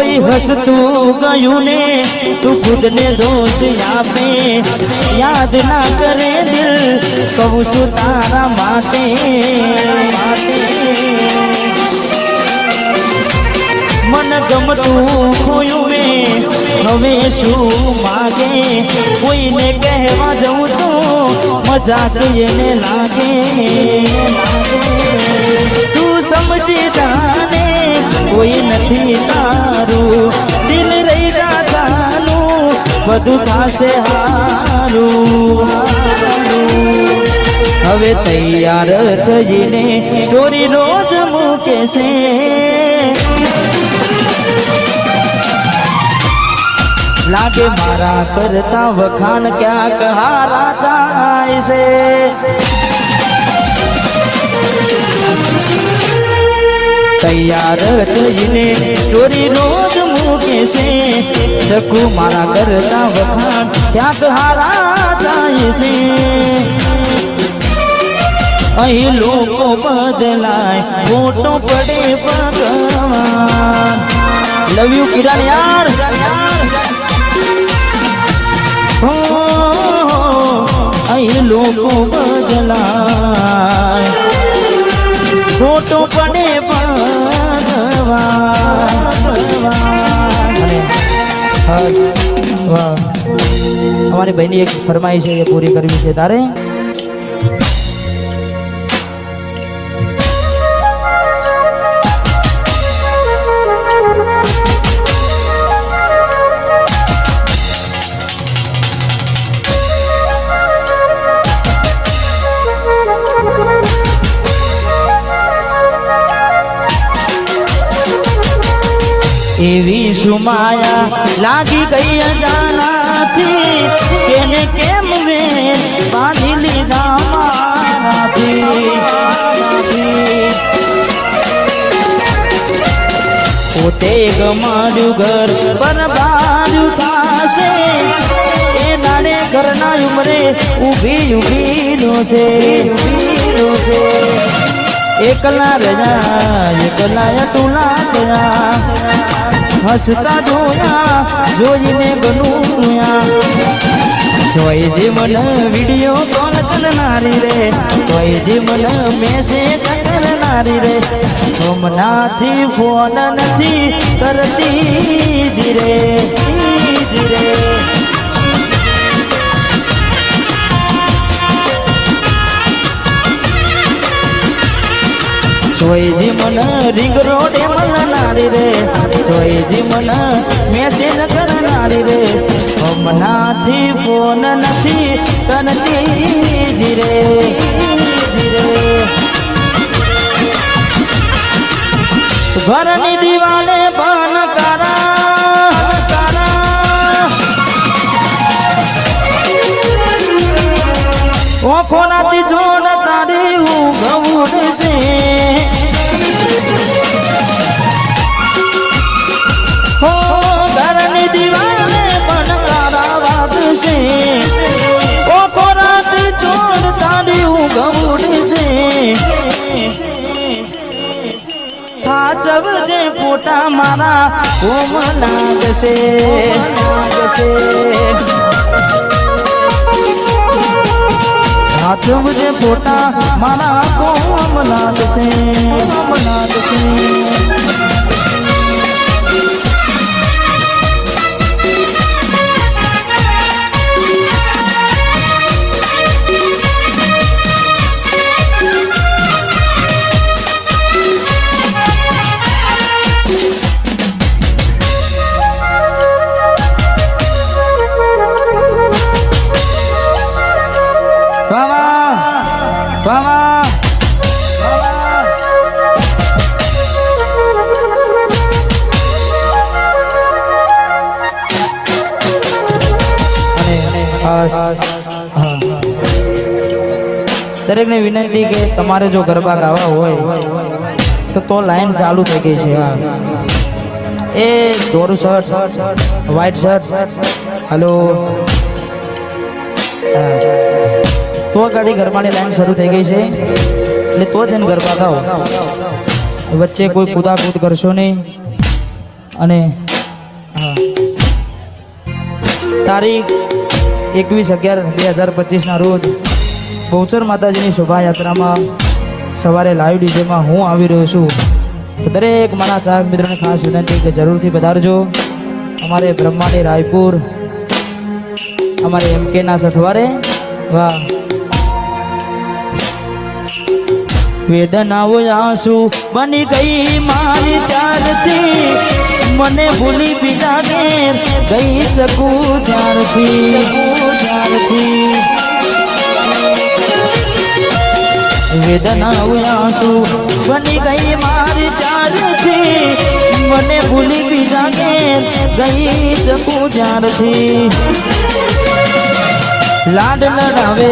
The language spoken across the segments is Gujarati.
કોઈ હસતું ગયું ને તું ખુદને દોષ આપે યાદ ના કરે દિલ કહું છું તારા માટે માટે મન ગમતું ખોયું મેં હવે શું માગે કોઈને કહેવા જવું તો મજાક એને લાગે તું સમજી જાને કોઈ નથી તારું દિલ રહી જાતાનું બધું થશે હારું હવે તૈયાર થઈને સ્ટોરી રોજ મૂકે છે લાગે મારા કરતા વખાણ ક્યાંક હારા થાય છે તૈયાર થઈને સ્ટોરી રોજ મૂકે છે. ચકુ મારા કરતા વખાણ ક્યાંક હારા થાય છે. અહીં લોકો બદલાય મોટો પડે ભગવાન. લવ યુ કિરણ યાર. અહીં લોકો બદલાય મોટો પડે અમારી બહેની એક ફરમાઈ છે એ પૂરી કરવી છે. તારે? સુમાયા લાગી ગઈ અજાનાથી કેને કેમ મેં બાંધી લીધા મારાથી પોતે ગમાડ્યું ઘર બરબાદ થાશે એ નાડે ઘરના ઉમરે ઊભી ઊભી રોશે ઊભી રોશે એકલા રહ્યા એકલા અટુલા ગયા હસતા જોયા, જોઈને ગનુયા જોઈ જે મન વીડિયો કોલ કરનારી રે? જોઈ જે મન મેસેજ કરનારી રે? સોમનાથી ફોન નથી કરતી જી રે. જોઈજી મન રિંગ રોડે મળનારી રે. જોઈજી મન મેસેજ કરનારી રે. હમનાથી ફોન નથી તનતી જી રે. જી રે ઘરની દિવાલે પણ કરા. કરા સાચવજે પોતા મારા કોમ લાગશે લાગશે હાથ મુજે ફોટા મારા કોમ છે કોમ લાગશે અને ખાસ દરેકને વિનંતી કે તમારે જો ગરબા ગાવા હોય, તો તો લાઈન ચાલુ થઈ ગઈ છે એ ધોરું શર્ટ વ્હાઈટ શર્ટ હલો તો ગાડી ગરબાની લાઈન શરૂ થઈ ગઈ છે. એટલે તો જ એને ગરબા ગાઓ. વચ્ચે કોઈ કુદાકૂદ કરશો નહીં. અને તારીખ એકવીસ અગિયાર બે હજાર પચીસના રોજ બહુચર માતાજીની શોભાયાત્રામાં સવારે લાઈવ ડીજેમાં હું આવી રહ્યો છું. દરેક મારા ચાહક મિત્રોને ખાસ વિનંતી કે જરૂરથી પધારજો. અમારે બ્રહ્માની રાયપુર, અમારે એમ કેના સથવારે. વાહ. વેદનાઓ આંસુ બની ગઈ મારી ત્યારથી. મને ભૂલી બીજા ઘેર ગઈ શકું જ્યારથી જ્યારથી. વેદનાઓ આંસુ બની ગઈ મારી ત્યારથી. મને ભૂલી બીજા ઘેર ગઈ શકું જ્યારથી. લાડ લડાવે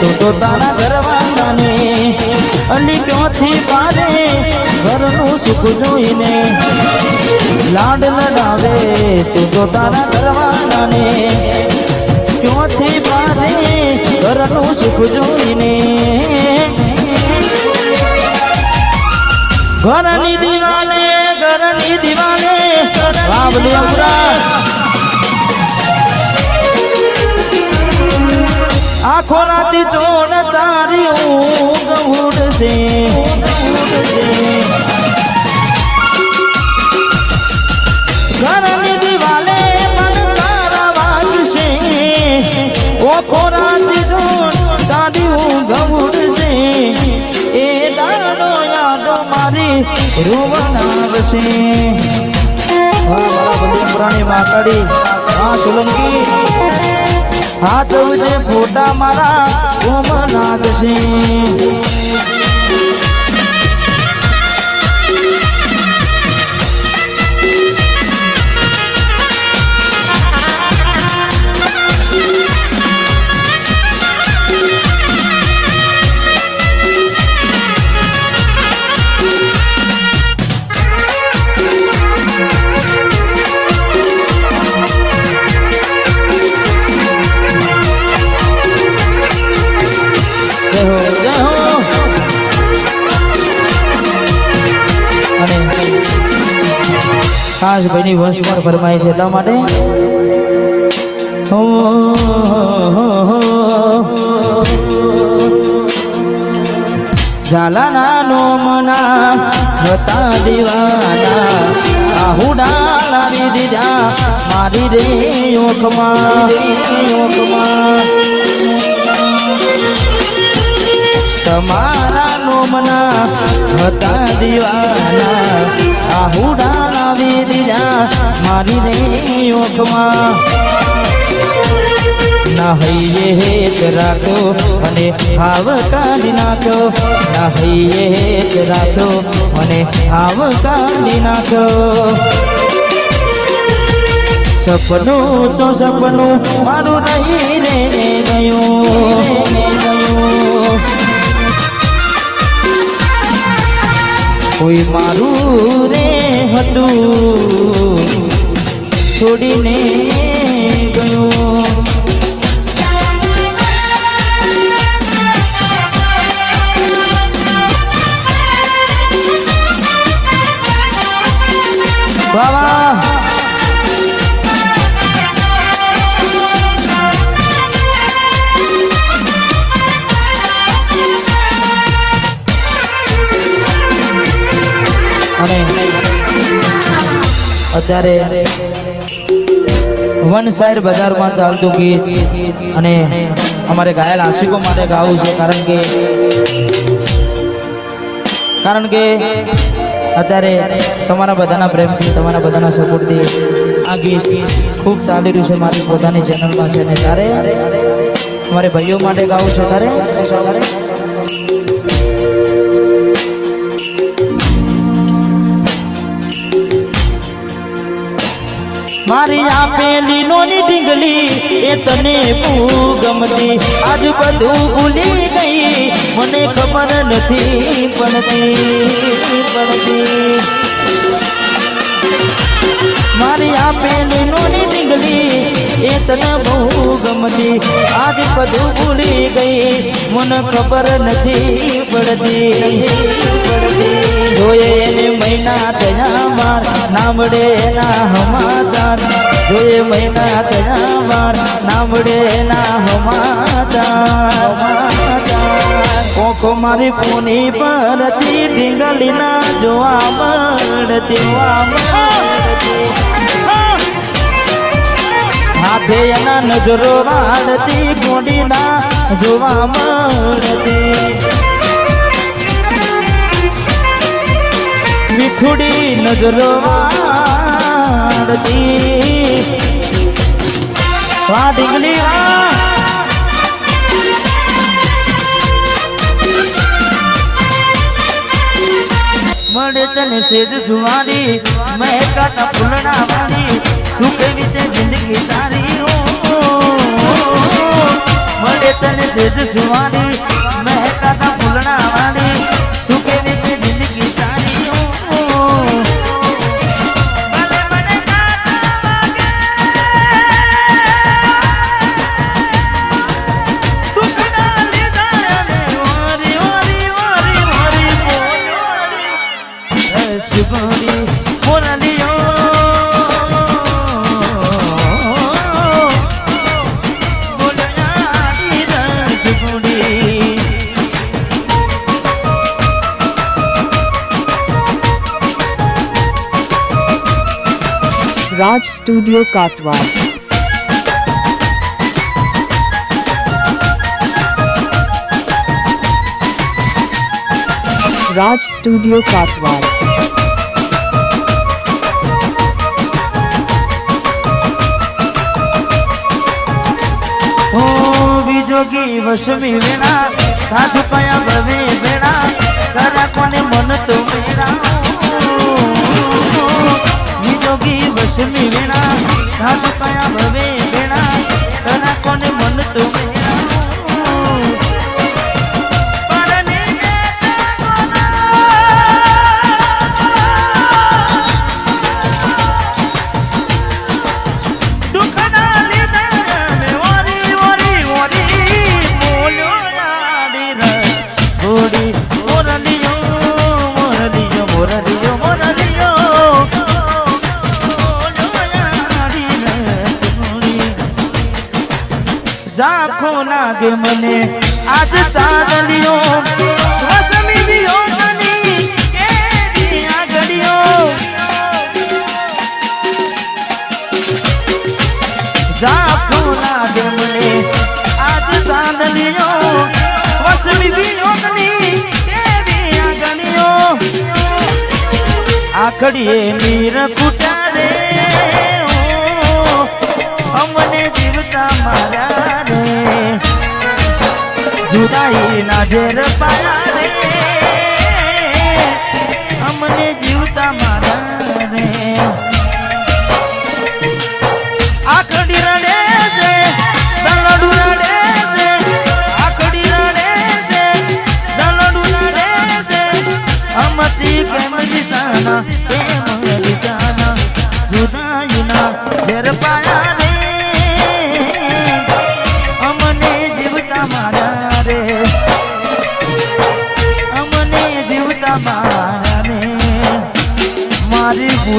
તું તો તારા ઘરવાળાને અલી ક્યોથી પારે ઘરનું સુખ જોઈને લાડ લડાવે તું તો તારા કરવાનાને ક્યોથી પારે ઘરનું સુખ જોઈને ઘરની દિવાલે ઘરની દિવાલે બાબલી અમરા આખો રાતી ચોન તારી ઊંઘ ઉડશે. ઘરની દિવાલે મન તારા વાગશે. ઓખો રાતી હાથ ઉજે ફોટા મારા કોમનાથ ખાસ પણ ફરમાય છે એટલા માટે. ઝાલાના નોમના હતા દીવાના આહુડા લાવી દીધા મારી રે ઓખમાં ઓખમાં તમારા નોમના હતા દીવાના આહુડા લાવી મારી રે ઓખમાં ના હેત રાખો અને હાવ કાઢી નાખો. ના હેત રાખો અને હાવ કાઢી નાખો. સપનું તો સપનું, મારું નહીં રે ગયું. કોઈ મારું રે હતું. છોડીને ગયું. વાહ અત્યારે વન સાઈડ બજારમાં ચાલતું ગીત અને અમારે ઘાયલ આશિકો માટે ગાવું છે, કારણ કે કારણ કે અત્યારે તમારા બધાના પ્રેમથી, તમારા બધાના સપોર્ટથી આ ગીત ખૂબ ચાલી રહ્યું છે મારી પોતાની ચેનલમાં છે ને ત્યારે મારે ભાઈઓ માટે ગાવું છે ત્યારે મારી આપેલી નોની ઢીંગલી એ તને બહુ ગમતી. આજ બધું ભૂલી ગઈ, મને ખબર નથી પડતી પડતી. મારી આપેલી નોની ઢીંગલી એ તને બહુ ગમતી. આજ બધું ભૂલી ગઈ, મને ખબર નથી પડતી પડતી. જોઈએ એને મહિના થયા માર, નામડે એના હમાચાર જોઈએ મહિના થયા માર, નામડે એના હમાચાર કોકો મારી પૂની પરથી ઢીંગલીના જોવા મળતી જોવા મળતી. હાથે એના નજરો વાળતી ગોડીના જોવા મળતી. મીઠુડી નજરો વાળતી. વાહ ડીંગલી વાહ. મળે તને સેજ સુવારી મહેકાતા ફૂલના વાળી. શું કેવી તે જિંદગી તારી મળે તને સેજ સુવારી મહેકાતા ફૂલના વાળી. Studio Katwal. Raj Studio Katwal. ઓ વિજોગી વસમી વેણા સાસુ કયા ભવે વેણા કરા કોને મન તો મેરા વસમી વેણા સાસુ કયા ભવે વેણા કરા કોને મન તો આખડીએ મીર કુટારે અમને જીવતા મારા રે જુદાઈ ના ઝેર પાયા રે અમને જીવતા મારા રે આખડી રડે છે, દલડું રડે છે. આખડી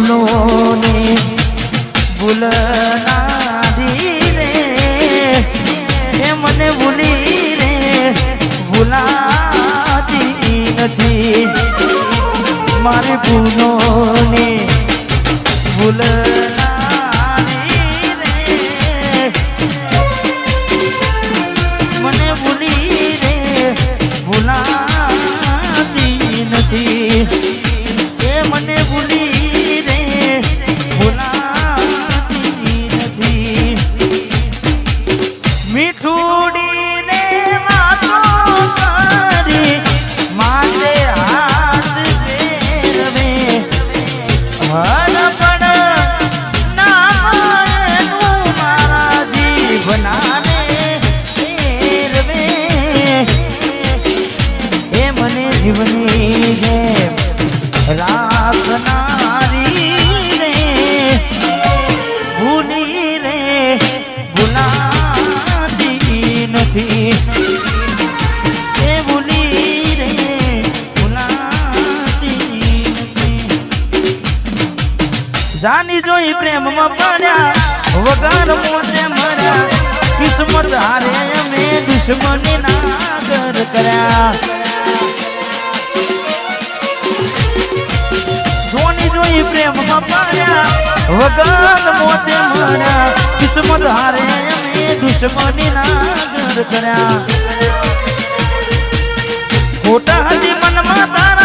ભૂલોની ભૂલ નાધી રે એ મને ભૂલી રે ભૂલાતી નથી મારી ભૂલોની ભૂલ પ્રેમમાં પડ્યા વગર મોતે મર્યા કિસ્મત હારે અમે દુશ્મની નાગર કર્યા. જોની જોઈ પ્રેમમાં પડ્યા વગર મોતે મર્યા કિસ્મત હારે અમે દુશ્મની નાગર કર્યા. ખોટા હતી મનમાં તારા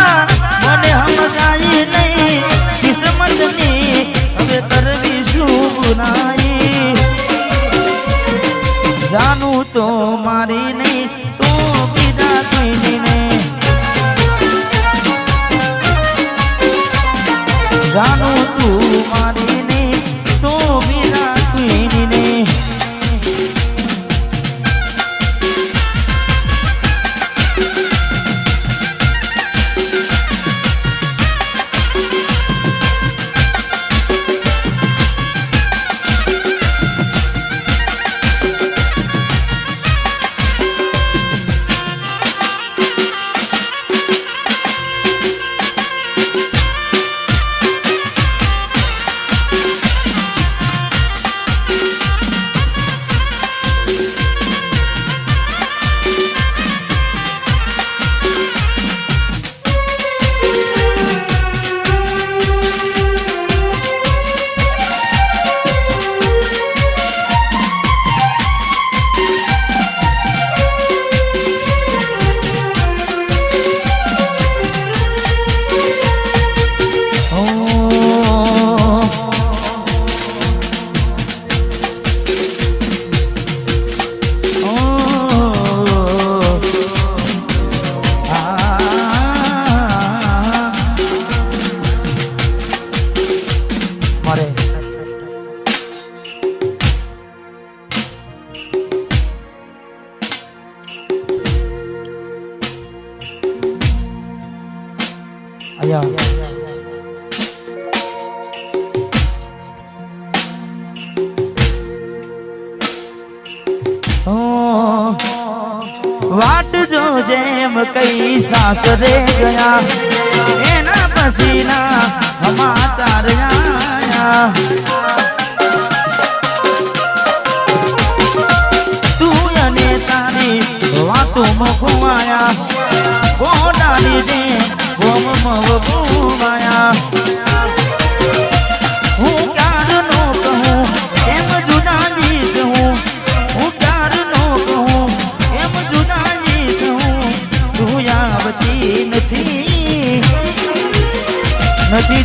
ગુનાઈ જાનું તો મારી નહીં તું બીજા નહીં જાનું તું મારી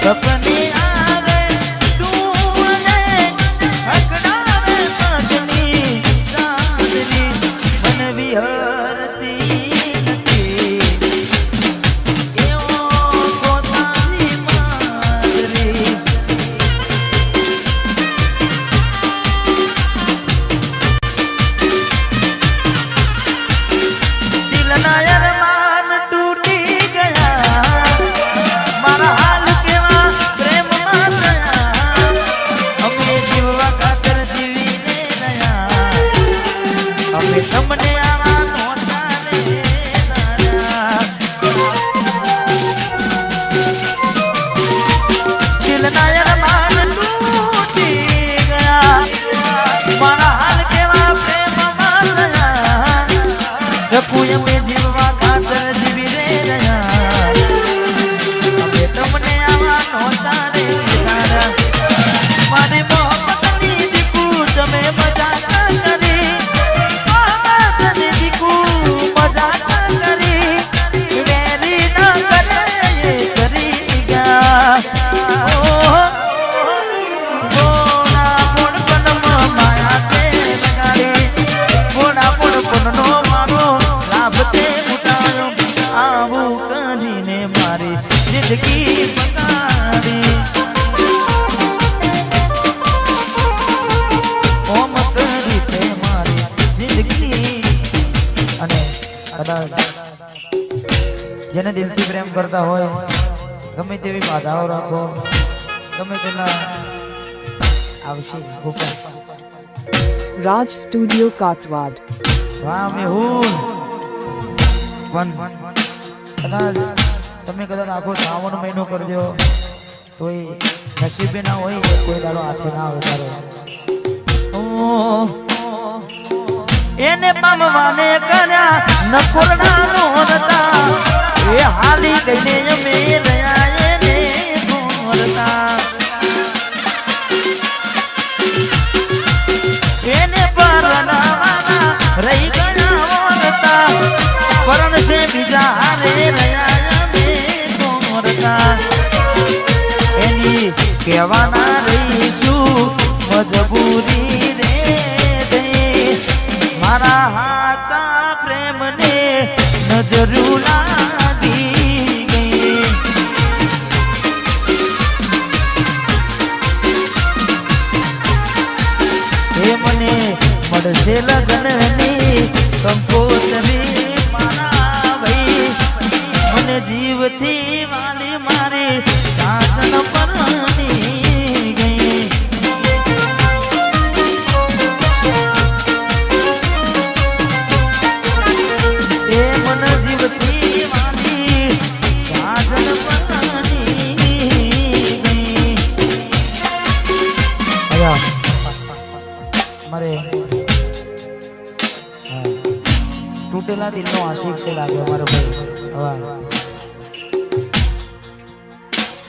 સપને પ્રેમ કરતા હોય ગમે તેવી બાધાઓ રાખો ગમે તેના આવશે સ્ટુડિયો Raj Studio Katwad. વાહ મેહુલ વન કદાચ તમે કદાચ આખો શ્રાવણ મહિનો કરજો તોય નસીબે ના હોય કોઈ દાડો હાથે ના ઉતારે. એને પામવાને કર્યા નકોરડા નો હતા એ હાલી કઈને અમે રહ્યા એને મોરતા એને પરણાવાના રહી ગયા વળતા પરણ છે બીજા હારે રહ્યા અમે મોરતા એની કહેવાના રહીશું મજબૂરી.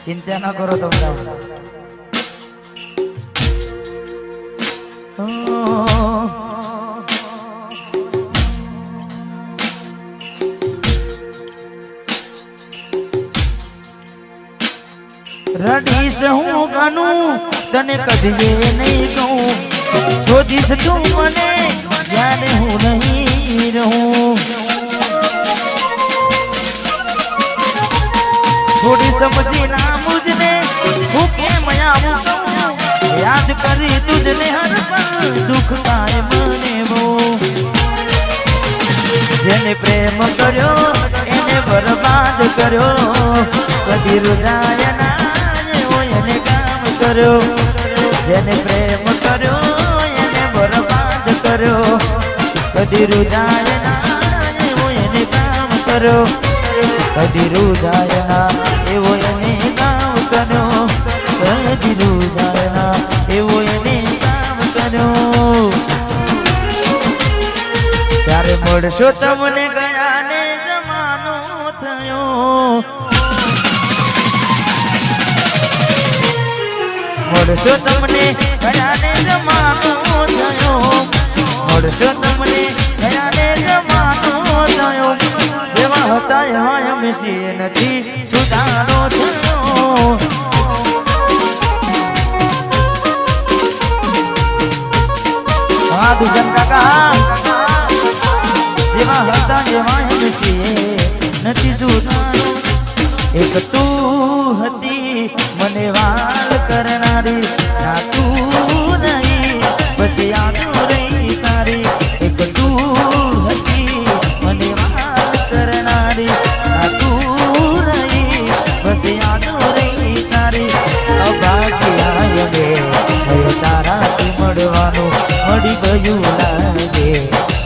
ચિંતા ન કરો તમે. રડીશ હું ગાનું તને કદી નહીં કહું. શોધીશ તું મને જ્યારે હું નહીં રહું. થોડી સમજી ના મુજને હું કેમ આવું કહું? યાદ કરી તુજને હર પલ દુઃખ થાય મને બહુ જેને પ્રેમ કર્યો એને બરબાદ કર્યો કદી રૂજાય ના એવો એને કામ કર્યો જેને પ્રેમ કર્યો એને બરબાદ કર્યો કદી રૂજાય ના એવો એને કામ કર્યો કદી રૂજાય ના એવો એને કર્યો કદી રૂજાય એવો એને કામ કર્યો ત્યારે મળશો તમને ગયા જમાનો થયો. મળશો તમને ગયા ને જમાનો થયો. મળશો તમને ગયા ને જમાનો થયો. હતા એમ છીએ નથી. સુધારો થયો. હા દુજન કાકા નથી સુધારો. એક હતી, મને વાલ કરનારી. ગયું લાગે.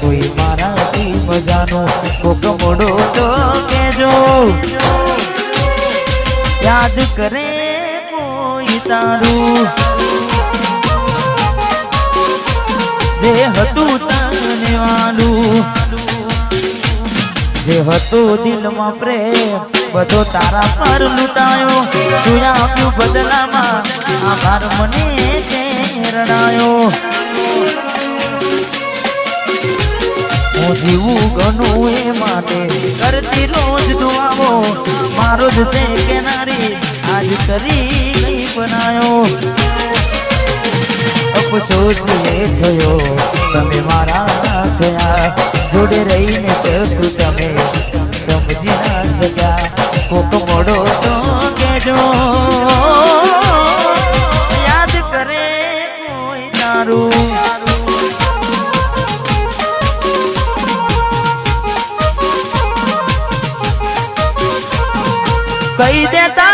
કોઈ મારાથી મજાનું કોક મોડો તો કેજો યાદ કરે કોઈ તારું. જે હતું તને વાલું. જે હતો દિલમાં પ્રેમ, બધો તારા પર લૂંટાયો. શું બદલામાં? આભાર મને તે કરતી રોજ દુઆઓ મારો જ છે કે નારી આજ કરી નહીં બનાયો. અફસોસ એ થયો, તમે મારા થયા. જોડે રહીને ચકું તમે સમજી ના શક્યા. કોક મોડો તો કેજો યાદ કરે કોઈ તારું. 可以变大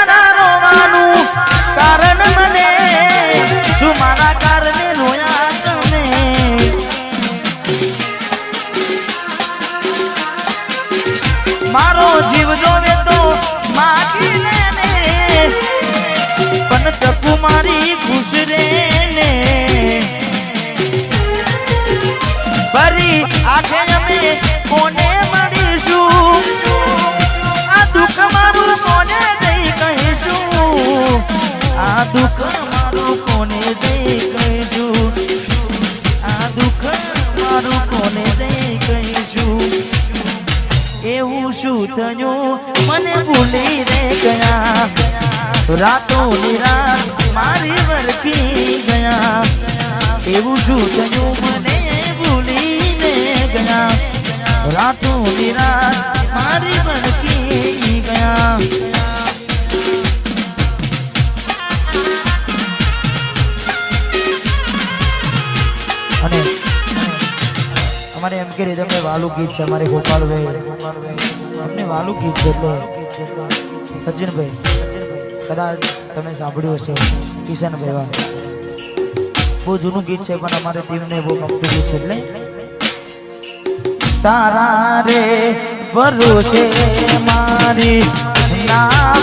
રાતો નિરાત મારી વરકી ગયા. એવું શું થયું મને ભૂલીને ગયા. રાતો નિરાત મારી વરકી ગયા. અને અમારે એમ કે રીતે અમને વાલું ગીત છે, અમારે ગોપાલભાઈ. અમને વાલું ગીત છે સચિનભાઈ કદાચ તમે સાંભળ્યું હશે કિશનભાઈ ભેવા. બહુ જૂનું ગીત છે, પણ અમારે ટીમને બહુ ગમતું ગીત છે, એટલે. તારા રે ભરોસે મારી ના